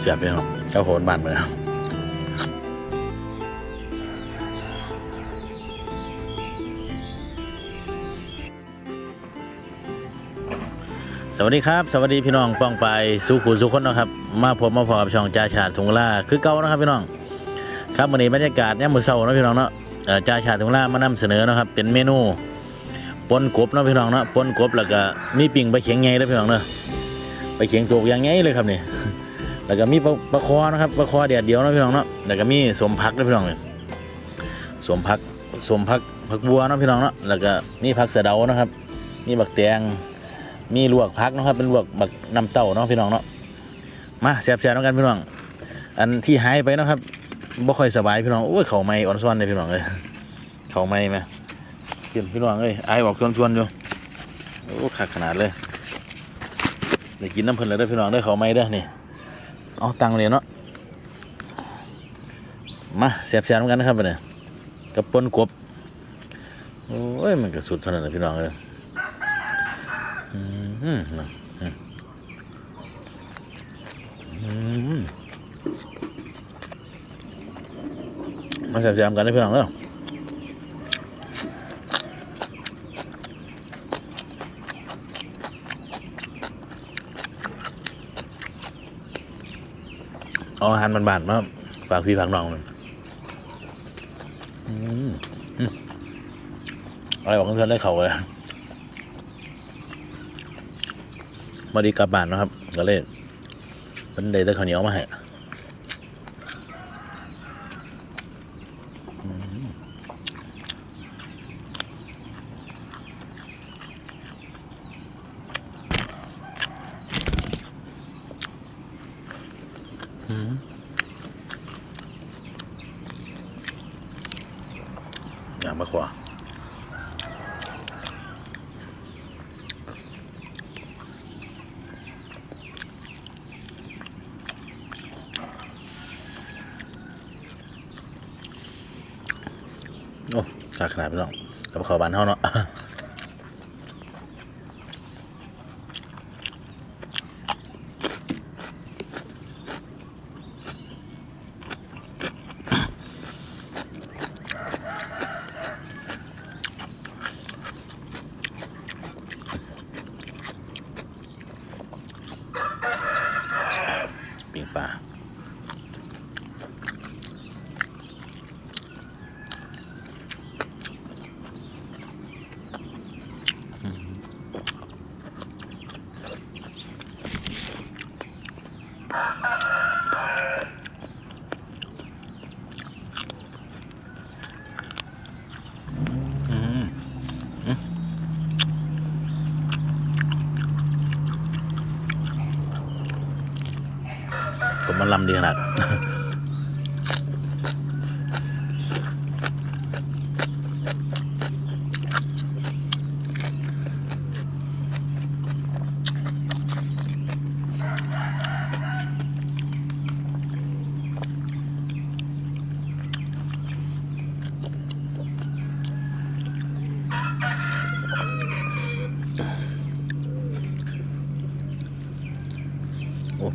เสียบไปเนาะเจ้าโหนบานไปแล้วสวัสดีครับ สวัสดีพี่น้องป้องไปสุขุสุขคนนะครับ มาพบมาพอกับช่องจ่าชาติทุงล่าคือเก่านะครับพี่น้อง ครับวันนี้บรรยากาศเนี่ยมือเศร้านะพี่น้องเนาะจ่าชาติทุงล่ามานำเสนอนะครับ เป็นเมนูปนกบนะพี่น้องเนาะปนกบแล้วก็มีปิ่งปเข็งไงแล้วพี่น้องเนาะปเข็งโจกอย่างไงเลยครับนี่ แล้วก็มีปลาปลาคอนะครับปลาคอแดดเดียวนะพี่น้องเนาะแล้วก็มีสมพักด้วยพี่น้องเนี่ยสมพักสมพักผักบัวนะพี่น้องเนาะแล้วก็มีผักสะเดานะครับ มีบักแตงมีลวกพักนะครับ เป็นลวกบักน้ำเต้าเนาะพี่น้องเนาะมาแซ่บๆแล้วกันพี่น้อง อันที่หายไปนะครับบ่ค่อยสบายพี่น้องโอ้ยเข่าไม่อ่อนซ้อนเลยพี่น้องเลยเข่าไม่ไหมเปลี่ยนพี่น้องเอ้ยไอายบอกชวนๆอยู่โอ้ขาดขนาดเลยได้กินน้ำเพลินเลยเด้อพี่น้องเด้อเข่าไม่เด้อนี่ เอาตังค์เลยเนาะมาเสียบเสียบกันนะครับไปเนี่ยกับปนกบโอ้ยมันก็สุดเท่านั้นแหละพี่น้องเลยอืมอืมอืมอืมมาเสียบเสียบกันนะพี่น้องเด้อเอาอ หารบานๆมาฝากพี่ฝากน้องเลยอืมอืมอะไรบอกเพื่อนได้เขาเลยมาดีกลับบ้านนะครับ ก็เลยเป็นเดย์ได้ข้าวเหนียวมาให้ อย่างมะขวาโอ้ขาขนาดพี่น้องกับข้าวบานเท่าเนาะ อืมอืมผ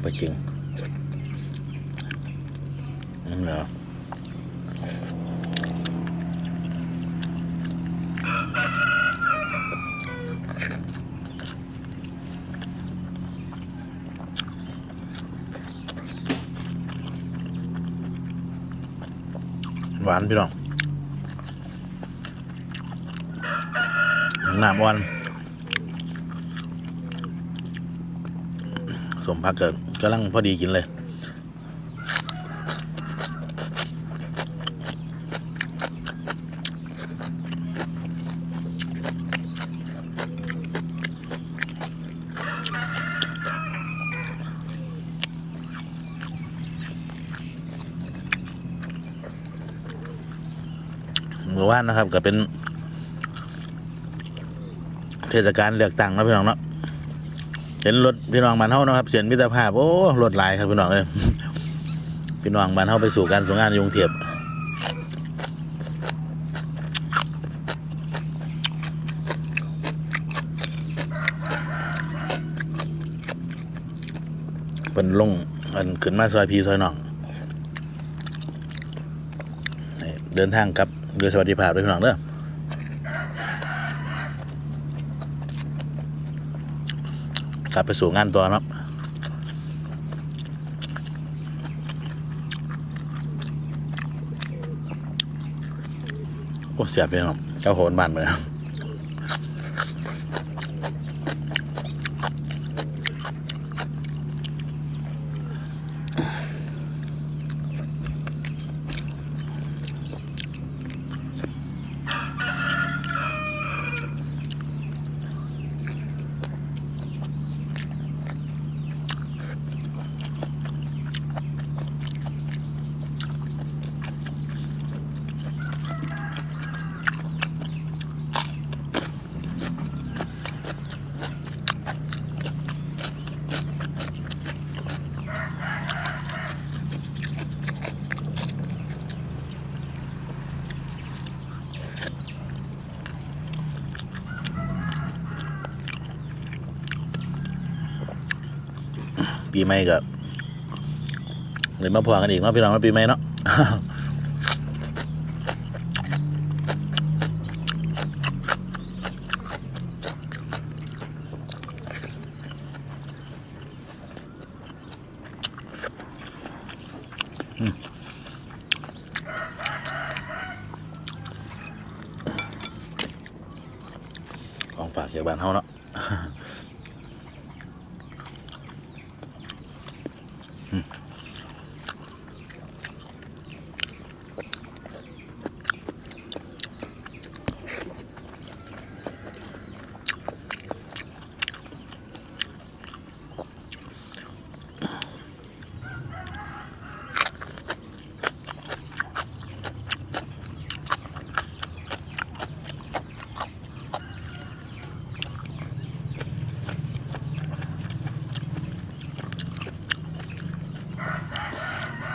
มมันลำดีขนาดโอ้ไปจริงอืมเหรอหวานพี่น้องน้ำวัน สมพักเกิดกำลังพอดีกินเลยเมื่อวานนะครับ ก็เป็น เทศกาลเลือกตั้งนะพี่น้องเนาะ ห็นรถพี่น้องบ้านเฮานะครับเสียนมิตรภาพโอ้รถหลายครับพี่น้องเอ้ยพี่น้องบ้านเฮาไปสู่การสู่งานยงเทพเป็นลงอันขึ้นมาซอยพีซอยน้องเดินทางกับโดยสวัสดิภาพด้วยพี่น้องเด้อ กลับไปสู่งานตัวเนาะโอ้เสียไปเนาะเจ้าโหนบ้านไปแล้ว ปีใหม่กับเลยมาพอกันอีกเนาะพี่น้องว่าปีใหม่เนาะของฝากจากบ้านเฮาเนาะ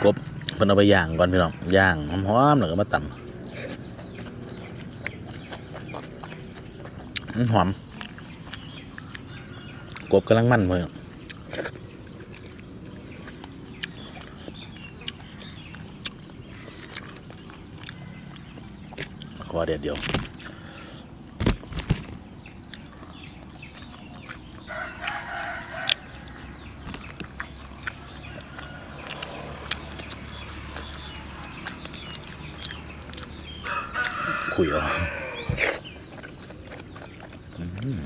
กบเพิ่นเอาไปย่างก่อนพี่น้องย่างหอมๆแล้วก็มาตำหอมกบกำลังมันเลยขอเด็ดเดียว คุยอาอืม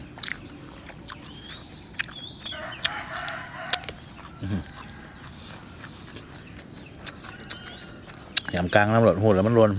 อื้อหือยำกลางน้ำหลดหูแล้วมันรวน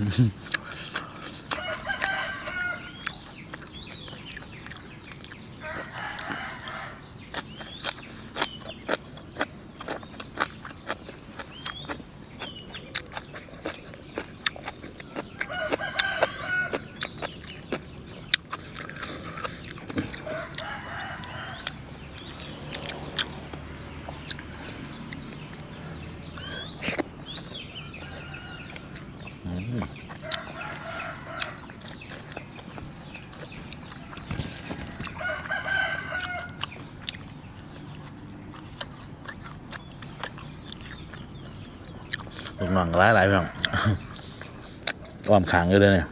ลูก น้องหลายหลายๆพี่น้องอ้อมขางอยู่เลยเนี่ย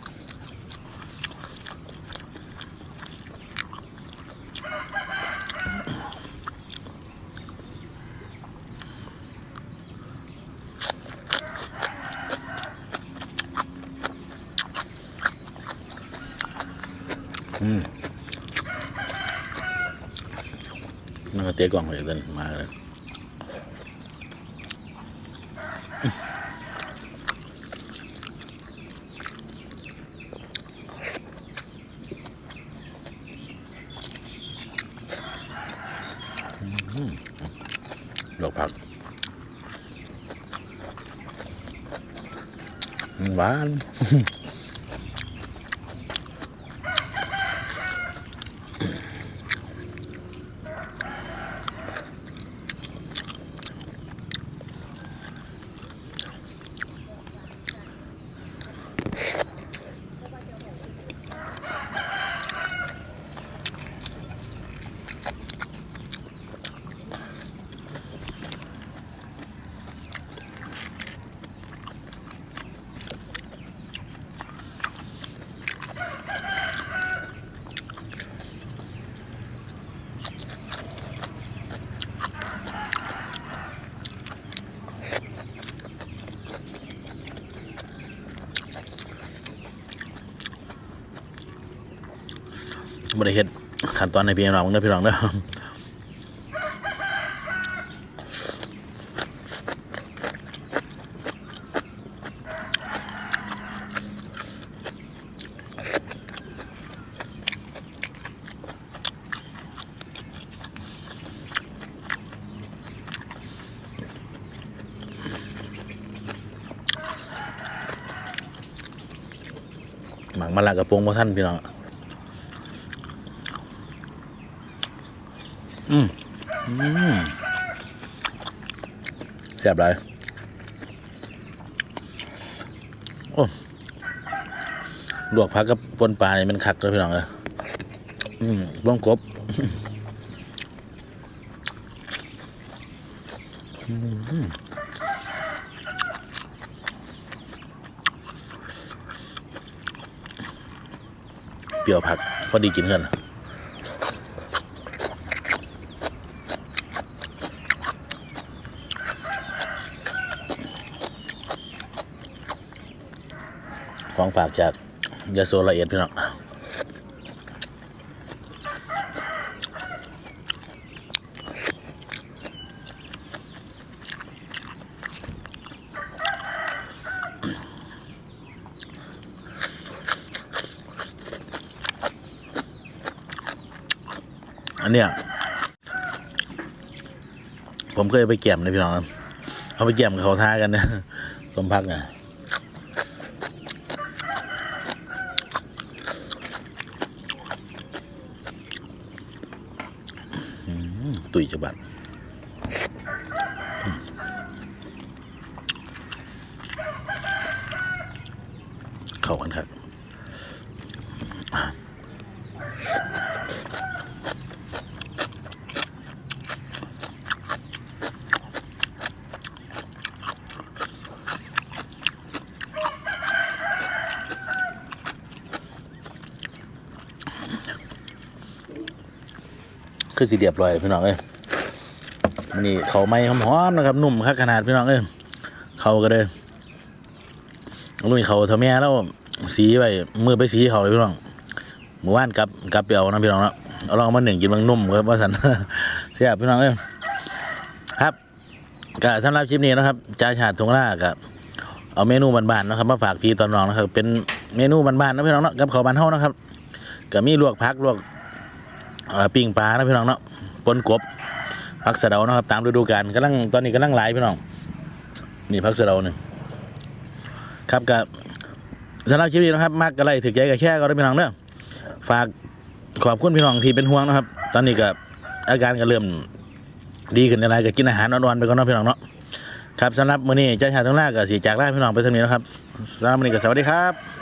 นั่นก็เตี้ยกล่องเลยเดินมาเลย ดอกผักหวาน บริเฮ็ดขั้นตอนในพี่น้องเด้อพี่น้องเด้อหมักมะละกระโปรงพ่ท่านพี่น้อง อืมอืมแซ่บเลยโอ้ลวกผักกับปนปลาเนี่ยมันคักเลยพี่น้องเลยอืมบ้องกบเปรี้ยวผัก พอดีกินกัน ของฝากจากยาโซละเอียดพี่น้องอันเนี้ยผมเคยไปเกี่ยมนะพี่น้องเอาไปเกี่ยมกับเขาท้ากันนะสมพักอะ อืม ตุยฉบับเข้ากันครับคือสีเรียบร้อยพี่น้องเอ้ย มันนี่เขาไม่หอมๆนะครับ นุ่มคักขนาดพี่น้องเอ้ยเขาก็เลยลุยเขาเท่าแม่แล้วสีไปมือไปสีเขาเลยพี่น้องเมื่อวานกับกับไปเอานะพี่น้องเนาะเอาลองมาหนึ่งกินบางนุ่มครับว่าสันเสียบพี่น้องเอ้ยครับก็สำหรับคลิปนี้นะครับจ่าชาติทงล่ากับเอาเมนูบ้านๆนะครับมาฝากพี่ตอนน้องนะครับ เป็นเมนูบ้านๆนะพี่น้องเนาะกับเขาวบ้านเฮานะครับก็มีลวกพักลวกปิ้งปลานะพี่น้องเนาะปนกบ ผักสะเดานะครับ ตามฤดูกาลกำลังตอนนี้กำลังหลายพี่น้องนี่ผักสะเดาหนึ่งครับกับสำหรับคลิปนี้นะครับ มากกระไรถือใจกับแช่ก็ได้พี่น้องเนอะฝากขอบคุณพี่น้องที่เป็นห่วงนะครับ ตอนนี้กับอาการก็เริ่มดีขึ้นอะไรก็กินอาหารอ่อนๆไปก่อนเนาะพี่น้องเนาะครับสำหรับมื้อนี้เจ้าชายทั้งหน้ากับสีจากลาพี่น้องไปสำนี้นะครับสำหรับมื้อนี้ก็สวัสดีครับ